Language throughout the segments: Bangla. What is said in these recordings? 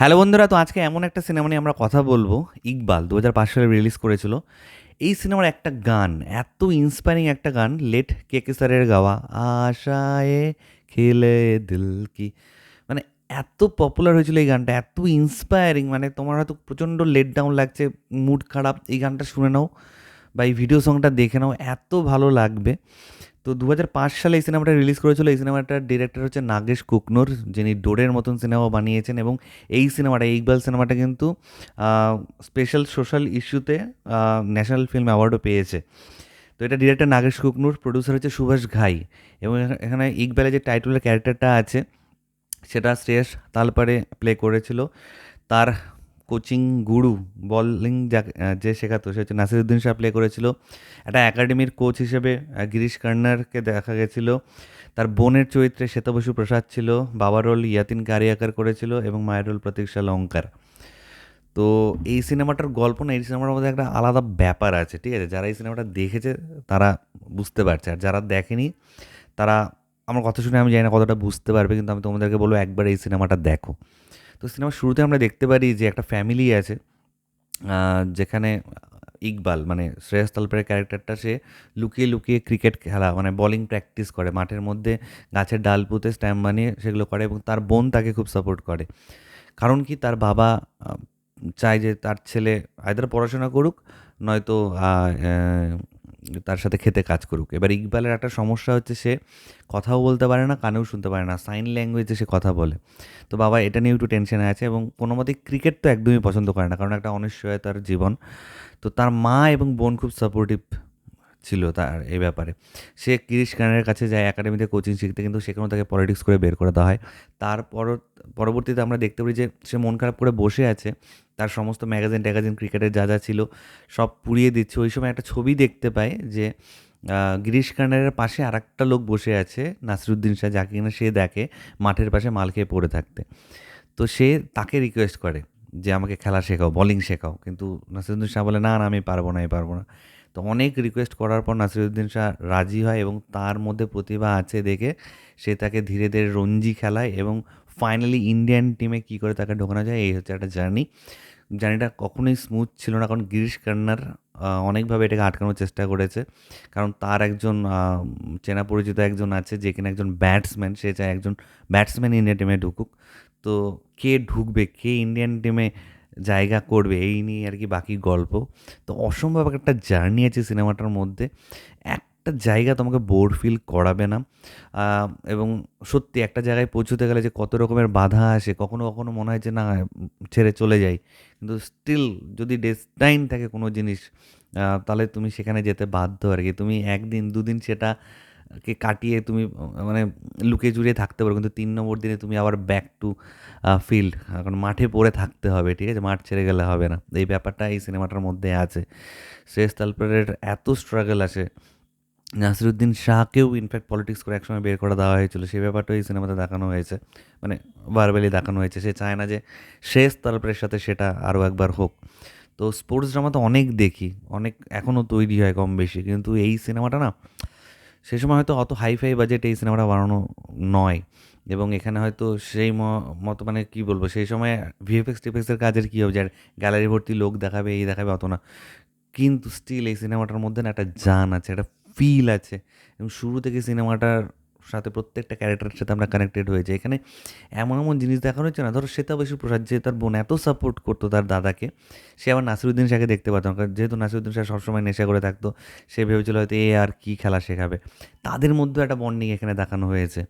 হ্যালো বন্ধুরা, তো আজকে এমন একটা সিনেমা নিয়ে আমরা কথা বলব। ইকবাল দু হাজার পাঁচ সালে রিলিজ করেছিল। এই সিনেমার একটা গান, এত ইন্সপায়ারিং একটা গান, লেট কে কে স্যারের গাওয়া, আশায় খেলে দিল কি। মানে এত পপুলার হয়েছিল এই গানটা, এত ইন্সপায়ারিং মানে তোমার হয়তো প্রচণ্ড লেট ডাউন লাগছে মুড খারাপ, এই গানটা শুনে নাও বা এই ভিডিও সংটা দেখে নাও, এত ভালো লাগবে। তো দু হাজার পাঁচ সালে এই সিনেমাটা রিলিজ করেছিল। এই সিনেমাটার ডিরেক্টর হচ্ছে নাগেশ কুকনুর, যিনি ডোরের মতন সিনেমা বানিয়েছেন এবং এই সিনেমাটা, ইকবাল সিনেমাটা কিন্তু স্পেশাল সোশ্যাল ইস্যুতে ন্যাশনাল ফিল্ম অ্যাওয়ার্ডও পেয়েছে। তো এটা ডিরেক্টর নাগেশ কুকনুর প্রডিউসার হচ্ছে সুভাষ ঘাই এবং এখানে ইকবালের যে টাইটেলের ক্যারেক্টারটা আছে, সেটা শ্রেয়স তালপারে প্লে করেছিল। তার কোচিং গুরু বলিং যা শেখাতো, সে হচ্ছে নাসিরুদ্দিন শাহ প্লে করেছিল। একটা একাডেমির কোচ হিসেবে গিরিশ কর্নারকে দেখা গেছিল। তার বোনের চরিত্রে শ্বেতা বসু প্রসাদ ছিল, বাবার রোল ইয়াতিন কারিয়াকার করেছিল এবং মায়ের রোল প্রতীক্ষা লঙ্কার। তো এই সিনেমাটার গল্প না, এই সিনেমাটার মধ্যে একটা আলাদা ব্যাপার আছে, ঠিক আছে? যারা এই সিনেমাটা দেখেছে, তারা বুঝতে পারছে। আর যারা দেখেনি, তারা, আমার কথা শুনে আমি জানি না কতটা বুঝতে পারবে, কিন্তু আমি তোমাদেরকে বলব একবার এই সিনেমাটা দেখো। তো সিনেমার শুরুতে আমরা দেখতে পারি যে একটা ফ্যামিলি আছে যেখানে ইকবাল মানে শ্রেয়স তালপের ক্যারেক্টারটা সে লুকিয়ে লুকিয়ে ক্রিকেট খেলা মানে বলিং প্র্যাকটিস করে। মাঠের মধ্যে গাছের ডাল পুঁতে স্ট্যাম্প বানিয়ে সেগুলো করে এবং তার বোন তাকে খুব সাপোর্ট করে। কারণ কি তার বাবা চায় যে তার ছেলে আয়দার পড়াশোনা করুক, নয়তো তার সাথে খেতে কাজ করুক। এবার ইকবালের একটা সমস্যা হচ্ছে সে কথাও বলতে পারে না, কানেও শুনতে পারে না সাইন ল্যাঙ্গুয়েজে সে কথা বলে। তো বাবা, এটা নিয়ে একটু টেনশনে আছে এবং কোনো মতে ক্রিকেট তো একদমই পছন্দ করে না, কারণ একটা অনিশ্চয়তার জীবন। তো তার মা এবং বোন খুব সাপোর্টিভ ছিল তার এই ব্যাপারে। সে গিরিশ কানের কাছে যায় একাডেমিতে কোচিং শিখতে, কিন্তু সেখানেও তাকে পলিটিক্স করে বের করে দেওয়া হয়। তারপর পরবর্তীতে আমরা দেখতে পারি যে, সে মন খারাপ করে বসে আছে। তার সমস্ত ম্যাগাজিন ট্যাগাজিন, ক্রিকেটের যা যা ছিল, সব পুড়িয়ে দিচ্ছে। ওই সময় একটা ছবি দেখতে পায় যে গিরিশ কার্নারের পাশে আর একটা লোক বসে আছে, নাসিরুদ্দিন শাহ, যাকে কিনা সে দেখে মাঠের পাশে মাল খেয়ে পড়ে থাকতে। তো সে তাকে রিকোয়েস্ট করে যে, আমাকে খেলা শেখাও বলিং শেখাও। কিন্তু নাসিরুদ্দিন শাহ বলে, না না, আমি পারব না, আমি পারব না। তো অনেক রিকোয়েস্ট করার পর নাসিরুদ্দিন শাহ রাজি হয় এবং তার মধ্যে প্রতিভা আছে দেখে সে তাকে ধীরে ধীরে রঞ্জি খেলায় এবং ফাইনালি ইন্ডিয়ান টিমে কী করে তাকে ঢোকানো যায়, এই হচ্ছে একটা জার্নি জার্নিটা কখনোই স্মুথ ছিল না, কারণ গিরিশ কান্নার অনেকভাবে এটাকে আটকানোর চেষ্টা করেছে। কারণ তার একজন চেনা পরিচিত একজন আছে যে কিনা একজন ব্যাটসম্যান সে চায় একজন ব্যাটসম্যান ইন্ডিয়ান টিমে ঢুকুক। তো কে ঢুকবে, কে ইন্ডিয়ান টিমে জায়গা করবে, এই নিয়ে আর কি বাকি গল্প। তো অসম্ভব একটা জার্নি আছে সিনেমাটার মধ্যে। একটা জায়গা তোমাকে বোর ফিল করাবে না। এবং সত্যি একটা জায়গায় পৌঁছতে গেলে যে কত রকমের বাধা আসে, কখনো কখনো মনে হয় যে না, ছেড়ে চলে যাই। কিন্তু স্টিল যদি ডেস্টাইন থাকে কোনো জিনিস তাহলে তুমি সেখানে যেতে বাধ্য আর কি। তুমি একদিন, দুদিন সেটা কে কাটিয়ে তুমি মানে লুকে জুড়িয়ে থাকতে পারো, কিন্তু তিন নম্বর দিনে তুমি আবার ব্যাক টু ফিল্ড কারণ মাঠে পড়ে থাকতে হবে, ঠিক আছে? মাঠ ছেড়ে গেলে হবে না। এই ব্যাপারটা এই সিনেমাটার মধ্যে আছে। শেষ তালপরের এত স্ট্রাগল আছে নাসিরুদ্দিন শাহকেও ইনফ্যাক্ট পলিটিক্স করে একসময় বের করে দেওয়া হয়েছিল। সেই ব্যাপারটাও এই সিনেমাতে দেখানো হয়েছে। মানে বারবেলি দেখানো হয়েছে। সে চায় না যে শেষ তালপরের সাথে সেটা আরও একবার হোক। তো স্পোর্টস ড্রামা তো অনেক দেখি, অনেক এখনও তৈরি হয় কম বেশি। কিন্তু এই সিনেমাটা না সেই সময় হয়তো অত হাইফাই বাজেটে এই সিনেমাটা বানানো নয়। এবং এখানে হয়তো সেই মতো মানে কী বলব, সেই সময় ভিএফএক্স টিফএক্সের কাজের কী হবে? যে গ্যালারি ভর্তি লোক দেখাবে, এই দেখাবে অত না। কিন্তু স্টিল এই সিনেমাটার মধ্যে না একটা জান আছে, একটা ফিল আছে। এবং শুরু থেকে সিনেমাটার সাথে প্রত্যেকটা ক্যারেক্টারের সাথে আমরা কানেক্টেড হয়েছে এখানে এমন এমন জিনিস দেখানো হচ্ছে না। ধরো শ্বেতা বসু প্রসাদ যে তার বোন এত সাপোর্ট করতো তার দাদাকে, সে আবার নাসিরুদ্দিন শাহকে দেখতে পারতো কারণ যেহেতু নাসিরুদ্দিন শাহ সবসময় নেশা করে থাকতো, সে ভেবেছিল হয়তো এ আর কী খেলা শেখাবে। তাদের মধ্যেও একটা বন্ডিং এখানে দেখানো হয়েছে।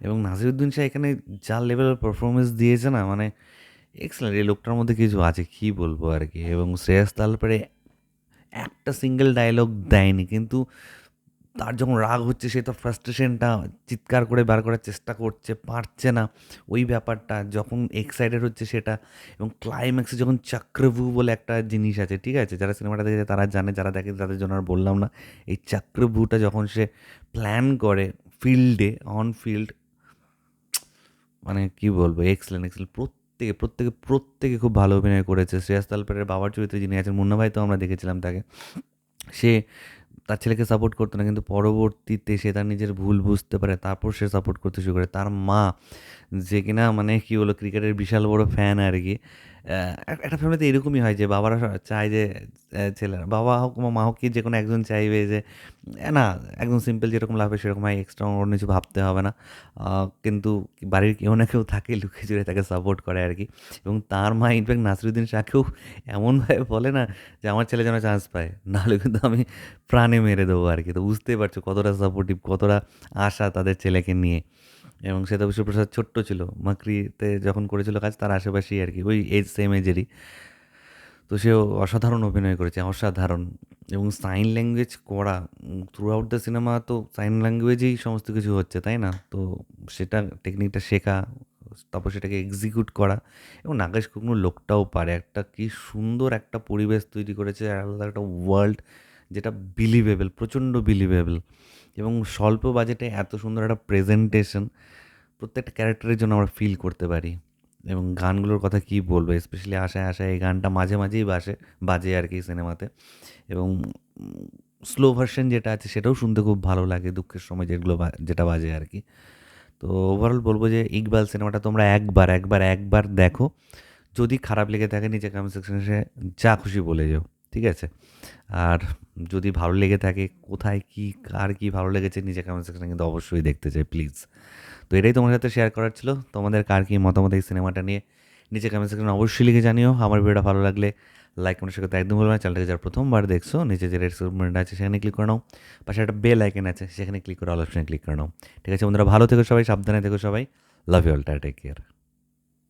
এবং নাসিরুদ্দিন শাহ এখানে যা লেভেলের পারফরমেন্স দিয়েছে না মানে এক্সেলেন্ট এই লোকটার মধ্যে কিছু আছে, কী বলব আর কি? এবং শ্রেয়াস তালপরে একটা সিঙ্গেল ডায়লগ দেয়নি। কিন্তু তার যখন রাগ হচ্ছে, সে তো ফ্রাস্ট্রেশনটা চিৎকার করে বার করার চেষ্টা করছে, পারছে না। ওই ব্যাপারটা যখন এক্সাইটেড হচ্ছে সেটা এবং ক্লাইম্যাক্সে যখন চক্রভু বলে একটা জিনিস আছে, ঠিক আছে? যারা সিনেমাটা দেখেছে তারা জানে, যারা দেখে তাদের জন্য আর বললাম না। এই চক্রভুটা যখন সে প্ল্যান করে ফিল্ডে অন ফিল্ড মানে কি বলব এক্সেলেন্ট এক্সেলেন্ট প্রত্যেকে প্রত্যেকে প্রত্যেকে খুব ভালো অভিনয় করেছে। শ্রেয়াস তালপের বাবার চরিত্রে যিনি আছেন, মুন্না ভাই তো আমরা দেখেছিলাম তাকে। সে তার ছেলেকে সাপোর্ট করতো না, কিন্তু পরবর্তীতে সে তার নিজের ভুল বুঝতে পারে, তারপর সে সাপোর্ট করতে শুরু করে। তার মা, যে কিনা মানে কী বলো ক্রিকেটের বিশাল বড় ফ্যান আর কি এক- একটা ফ্যামিলিতে এরকমই হয় যে বাবারা চায় যে ছেলেরা, বাবা হোক মা হোক, কি যে কোনো একজন চাইবে যে না, একদম সিম্পল যেরকম লাভ সেরকম হয় এক্সট্রা অন্য কিছু ভাবতে হবে না। কিন্তু বাড়ির কেউ না কেউ থাকে, লুকিয়ে চুরে তাকে সাপোর্ট করে আর কি। এবং তার মা ইনফ্যাক্ট নাসরুদ্দিন শাহকেও এমনভাবে বলে না যে, আমার ছেলে যেন চান্স পায়। নাহলে কিন্তু আমি প্রাণে মেরে দেবো আর কি। তো বুঝতেই পারছ কতটা সাপোর্টিভ কতটা আশা তাদের ছেলেকে নিয়ে। এবং সেটা বিশ্বপ্রসাদ ছোট্ট ছিল, মাকড়িতে যখন করেছিল কাজ তার আশেপাশেই আর কি, ওই এজ সেম এজেরই তো সেও অসাধারণ অভিনয় করেছে, অসাধারণ। এবং সাইন ল্যাঙ্গুয়েজ করা থ্রু আউট দ্য সিনেমা তো সাইন ল্যাঙ্গুয়েজেই সমস্ত কিছু হচ্ছে, তাই না? তো সেটা টেকনিকটা শেখা, তারপর সেটাকে এক্সিকিউট করা। এবং নাগেশ কুকনুর লোকটাও পারে, একটা কি সুন্দর একটা পরিবেশ তৈরি করেছে আলাদা একটা ওয়ার্ল্ড যেটা বিলিভেবল প্রচণ্ড বিলিভেবল এবং স্বল্প বাজেটে এত সুন্দর একটা প্রেজেন্টেশন প্রত্যেকটা ক্যারেক্টারের জন্য আমরা ফিল করতে পারি এবং গানগুলোর কথা কী বলব স্পেশালি আশায় আশায় এই গানটা মাঝে মাঝেই বাসে, বাজে আর কি সিনেমাতে এবং স্লো ভার্সন যেটা আছে সেটাও শুনতে খুব ভালো লাগে দুঃখের সময় যেগুলো যেটা বাজে আর কি। তো ওভারঅল বলব যে ইকবাল সিনেমাটা তোমরা একবার একবার একবার দেখো। যদি খারাপ লেগে থাকে, নিচে কমেন্ট সেকশনে যা খুশি বলে যাও। ঠিক আছে? আর যদি ভালো লেগে থাকে, কোথায় কী, কার কী ভালো লেগেছে নিচে কমেন্ট সেকশনে কিন্তু অবশ্যই দেখতে চাই প্লিজ তো এটাই তোমার সাথে শেয়ার করার ছিল। তোমাদের কার কী মতামত এই সিনেমাটা নিয়ে নিচে কমেন্ট সেকশনে অবশ্যই লিখে জানিও। আমার ভিডিওটা ভালো লাগলে লাইক কমেন্ট করতে একদম বলবে না। চ্যানেলটাকে যারা প্রথমবার দেখছ, নিচে যে রেড আছে, সেখানে ক্লিক করে নাও। পাশে একটা বেল আইকন আছে, সেখানে ক্লিক করে অল অপশনে ক্লিক করে নাও। ঠিক আছে বন্ধুরা, ভালো থেকো সবাই, সাবধানে থেকো সবাই। Love you all take care